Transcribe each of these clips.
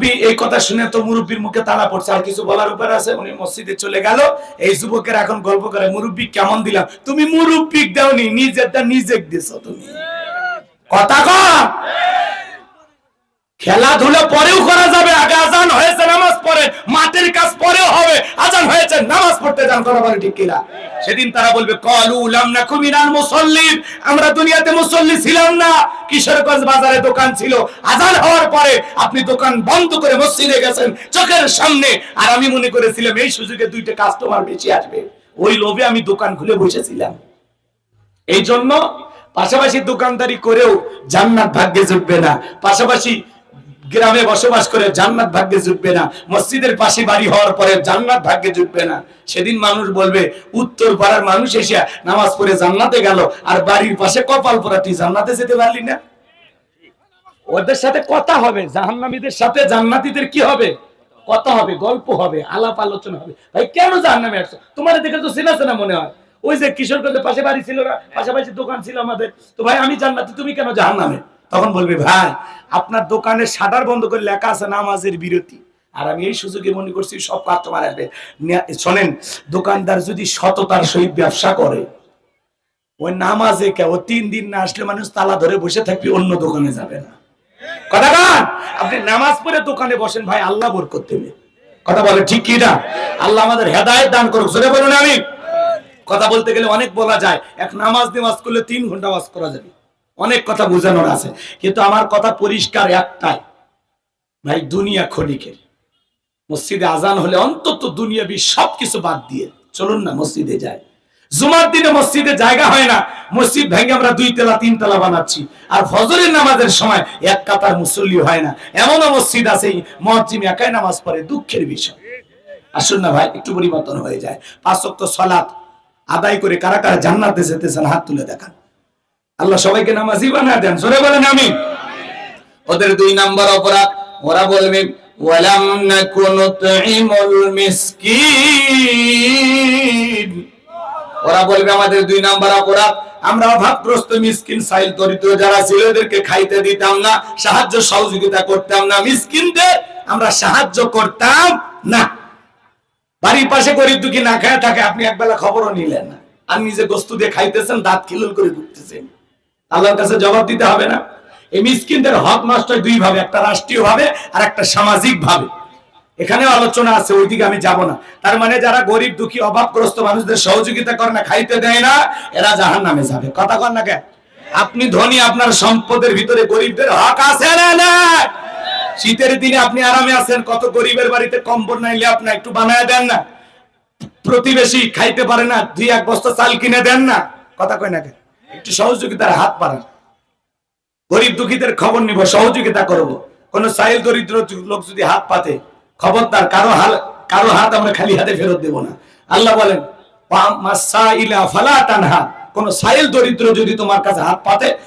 মুরব্বী, এই কথা শুনে তো মুরব্বীর মুখে তালা পড়ছে। আর কিছু বলার উপর আছে, উনি মসজিদে চলে গেল। এই যুবকের এখন গল্প করে, মুরব্বী, কেমন দিলাম? তুমি মুরব্বী, দাওনি, নিজেরটা নিজে দিছো তুমি। কথা কম খেলাধুলা পরেও করা যাবে। আগে আজান হয়েছে, নামাজ পড়ে, মাটির কাজ পরেও হবে। আজান হয়েছে, নামাজ পড়তে যান বলে ঠিক কিনা? সেদিন তারা বলবে, কলু লাম না কুমিনাল মুসল্লিন। আমরা দুনিয়াতে মুসল্লি ছিলাম না। কিশোরগঞ্জ বাজারে দোকান ছিল। আজান হওয়ার পরে আপনি দোকান বন্ধ করে মসজিদে গেছেন চোখের সামনে। আর আমি মনে করেছিলাম, এই সুযোগে দুইটা কাস্টমার বেশি আসবে। ওই লোভে আমি দোকান খুলে বসেছিলাম। এই জন্য পাশাপাশি দোকানদারি করেও জান্নাত ভাগ্যে জুটবে না। পাশাপাশি গ্রামে বসবাস করে জান্নাত ভাগ্যে জুটবে না। মসজিদের পাশে বাড়ি হওয়ার পরে জান্নাত ভাগ্যে জুটবে না। সেদিন মানুষ বলবে, উত্তর পাড়ার মানুষ এসে নামাজ পড়ে জান্নাতে গেল, আর বাড়ির পাশে কপাল পরা তুই জান্নাতে যেতে পারলি না। ওদের সাথে কথা হবে, জাহান্নামীদের সাথে জান্নাতীদের কি হবে? কথা হবে, গল্প হবে, আলাপ আলোচনা হবে। ভাই, কেন জাহান্নামে আসছো? তোমার দেখে তো চেনা চেনা মনে হয়। ওই যে কিশোরগঞ্জের পাশে বাড়ি ছিল না, পাশাপাশি দোকান ছিল আমাদের। তো ভাই, আমি জান্নাতি, তুমি কেন জাহান্নামে? তখন বলবে, ভাই, আপনার দোকানের শাটার বন্ধ করে লেখা আছে নামাজের বিরতি। আর আমি এই সুযোগে মনে করছি সব কাস্টমার আসবে। শোনেন, দোকানদার যদি সততার সহিত ব্যবসা করে ওই নামাজে কে, ও তিন দিন না আসলে মানুষ তালা ধরে বসে থাকবে, অন্য দোকানে যাবে না। কথা কান? আপনি নামাজ পড়ে দোকানে বসেন, ভাই, আল্লাহ বরকত দেবে। কথা বলে ঠিক কি না? আল্লাহ আমাদের হেদায়েত দান করুক। জোরে বলুন আমি কথা বলতে গেলে অনেক বলা যায়, এক নামাজ নামাজ করলে তিন ঘণ্টা ওয়াজ করা যাবে। অনেক কথা বোঝানোর আছে, কিন্তু আমার কথা পরিষ্কার একটাই। ভাই, দুনিয়া ক্ষণিকের। মসজিদে আজান হলে অন্তত দুনিয়াবি সবকিছু বাদ দিয়ে চলুন না মসজিদে যায় জুমার দিনে মসজিদে জায়গা হয় না, মসজিদ ভেঙে আমরা দুই তেলা, তিন তেলা বানাচ্ছি। আর ফজরের নামাজের সময় এক কাতার মুসল্লি হয় না। এমনও মসজিদ আছে মসজিদ একাই নামাজ পড়ে, দুঃখের বিষয়। আসুন না ভাই, একটু পরিবর্তন হয়ে যায়। পাঁচ সলাৎ আদায় করে কারা কারা জান্নাতে যেতেছেন, হাত তুলে দেখান। আল্লাহ সবাইকে নামাজি বানা দেন। জোরে বলেন আমি ওদের দুই নাম্বার অপরাধ, ওরা বলবে, ওয়ালাম নাকুনু তুইমুল মিসকিন। ওরা বলবে, আমাদের দুই নাম্বার অপরাধ, আমরা অভাবগ্রস্ত মিসকিন, সাইল দরিদ্র যারা ছিল খাইতে দিতাম না, সাহায্য সহযোগিতা করতাম না। মিসকিনদের আমরা সাহায্য করতাম না। বাড়ির পাশে গরিব দুঃখী না খায় থাকে, আপনি একবেলা খবরও নিলেন না। আর নিজে গোস্তু দিয়ে খাইতেছেন, দাঁত খিলুল করে ঢুকতেছেন আল্লাহর কাছে জবাব দিতে হবে না। এই মিসকিনদের হক নষ্ট দুই ভাবে একটা রাষ্ট্রীয় ভাবে আর একটা সামাজিক ভাবে এখানে আলোচনা আছে, ওইদিকে আমি যাব না। তার মানে যারা গরিব, দুঃখী, অভাবগ্রস্ত মানুষদের সহযোগিতা করে না, খাইতে দেয় না, এরা জাহান নামে যাবে। কথা কর না কেন? আপনি ধনী, আপনার সম্পদের ভিতরে গরিবদের হক আছে না না শীতের দিনে আপনি আরামে আছেন, কত গরিবের বাড়িতে কম্বল নাইলে আপনি একটু বানায় দেন না। প্রতিবেশী খাইতে পারে না, দুই এক বস্তা চাল কিনে দেন না। কথা কয় না কেন? একটু সহযোগিতার হাত বাড়ান। গরিব দুঃখীদের খবর নিব, সহযোগিতা করব। কোন সাইল দরিদ্র লোক যদি হাত পাতে খবরদার কারও হাল কারও হাত আমরা খালি হাতে ফেরত দেব না। আল্লাহ বলেন, "ওয়া মাসাইলা ফালা তানহা। কোন সাইল দরিদ্র যদি তোমার কাছে হাত পাতে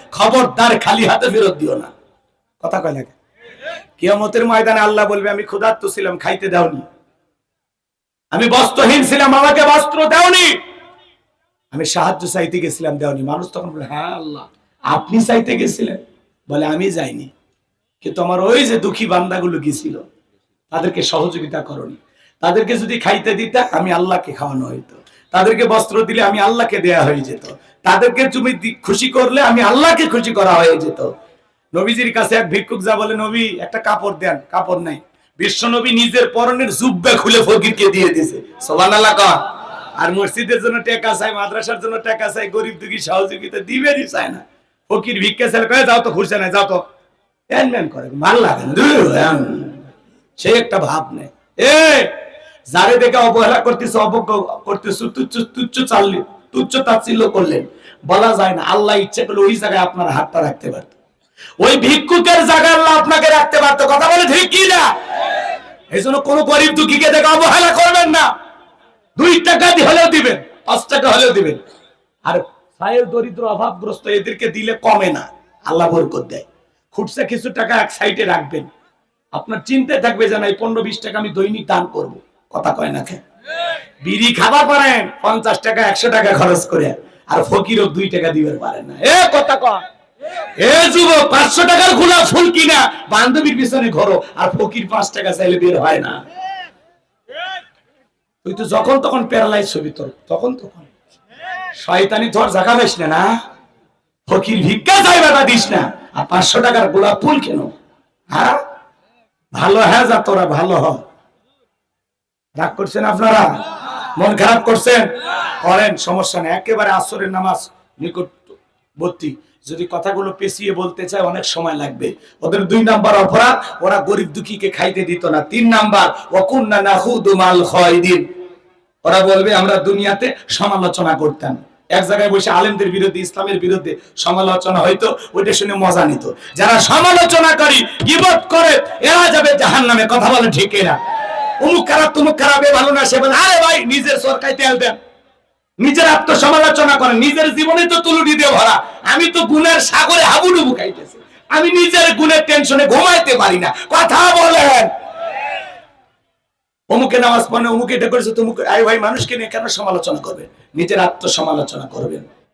খালি হাতে ফেরত দিও না। কথা কয়? কিয়ামতের ময়দানে আল্লাহ বলবে, আমি ক্ষুধার্ত ছিলাম, খাইতে দাওনি। আমি বস্ত্রহীন ছিলাম, আমাকে বস্ত্র দাওনি। আমি সাহায্য চাইতে গেছিলাম দেওনি মানুষ তখন বলে হ্যাঁ আল্লাহ, আপনি চাইতে গেছিলেন? বলে, আমি যাইনি। কিন্তু আমার ওই যে দুঃখী বান্দাগুলো গেছিল, তাদেরকে সহযোগিতা করনি। তাদেরকে যদি খাইতে দিতে, আমি আল্লাহকে খাওয়ানো হইতো। তাদেরকে বস্ত্র দিলে আমি আল্লাহকে দেয়া হয়ে যেত। তাদেরকে তুমি খুশি করলে আমি আল্লাহকে খুশি করা হয়ে যেত। নবীজির কাছে এক ভিক্ষুক যা বলে, নবী, একটা কাপড় দেন, কাপড় নাই। বিশ্ব নবী নিজের পরনের জুব্বা খুলে ফকিরকে দিয়ে দিছে সোবান আল্লাহ আর মসজিদের জন্য টাকা চাই, মাদ্রাসার জন্য টাকা চাই, গরিব দুঃখী সহযোগিতা দিবেনই চায় না। ফকির ভিক্ষা চাল কয়ে, যাও তো খুশি নাই যাও তো। এন করে ভালো লাগে না। সে একটা ভাব নেই। এ, যারে দেখে অবহেলা করতেছে, অবজ্ঞ করতেছে, তুচ্ছ তুচ্ছ চাললি, তুচ্ছ তাচ্ছিল্য করলেন। বলা যায় না, আল্লাহ ইচ্ছে করলে ওই জায়গায় আপনার হাতটা রাখতে পারত। ওই ভিক্ষুকের জায়গায় আল্লাহ আপনাকে রাখতে পারতো। কথা বলে ঠিক কি না? এই জন্য কোন গরিব দুঃখীকে দেখে অবহেলা করবেন না। দুই টাকা হলেও দিবেন, পাঁচ টাকা হলেও দিবেন। আর সাহেব দরিদ্র, অভাবগ্রস্ত, এদেরকে দিলে কমে না। আল্লাহ বরকত দেয়। খুটসে কিছু টাকা এক সাইডে রাখবেন। আপনার চিন্তায় থাকবে যে না এই পনেরো, বিশ টাকা আমি দৈনিক দান করব। কথা কয় না বিড়ি খাবার পারেন, পঞ্চাশ টাকা, একশো টাকা খরচ করে। আর ফকিরও দুই টাকা দিবে পারেন না। এ কথা কয়। এ যুবক, পাঁচশো টাকার গোলাপ ফুল কিনা। বান্ধবীর পিছনে ঘোরো। আর ফকির পাঁচ টাকা চাইলে বের হয় না। তুই তো যখন তখন প্যারালাইজ হবি তোর। তখন তখন। শয়তানি তোর জায়গা বেশ না না? ফকির ভিক্ষা চাইবাটা দিস না। আর পাঁচশো টাকার গোলাপ ফুল কেন? হ্যাঁ? ভালো হ্যাঁ যা তোরা, ভালো হ। রাগ করছেন আপনারা? মন খারাপ করছেন? করেন, সমস্যা নেই। একেবারে আসরের নামাজ নিকটবর্তী। যদি কথাগুলো পেছিয়ে বলতে চায়, অনেক সময় লাগবে। ওদের দুই নাম্বার অপরাধ, ওরা গরিব দুঃখীকে খাইতে দিত না। তিন নাম্বার মাল খয়দিন। ওরা বলবে, আমরা দুনিয়াতে সমালোচনা করতাম। এক জায়গায় বসে আলেমদের বিরুদ্ধে, ইসলামের বিরুদ্ধে সমালোচনা হয়তো ওইটা শুনে মজা নিত। যারা সমালোচনা করি, গিবত করে, এরা যাবে জাহান নামে কথা বলে ঠিক এরা অমুক খারাপ তুমুক খারাপ এ ভালো না, সে বলে, আরে ভাই, নিজের সরকারি তেল দেন। নিজের আত্মসমালোচনা করেন নিজের জীবনে তো তুলুটি দিয়ে ভরা। আমি তো গুণের সাগরে হাবুডুবু খাইতেছি। আমি নিজের গুণের টেনশনে ঘুমাইতে পারি না। কথা বলেন। অমুকে নামাজ পড়ে, অমুকে এটা করেছে, তমুকে আই ভাই, মানুষকে নিয়ে কেন সমালোচনা করবেন? নিজের আত্মসমালোচনা করবেন।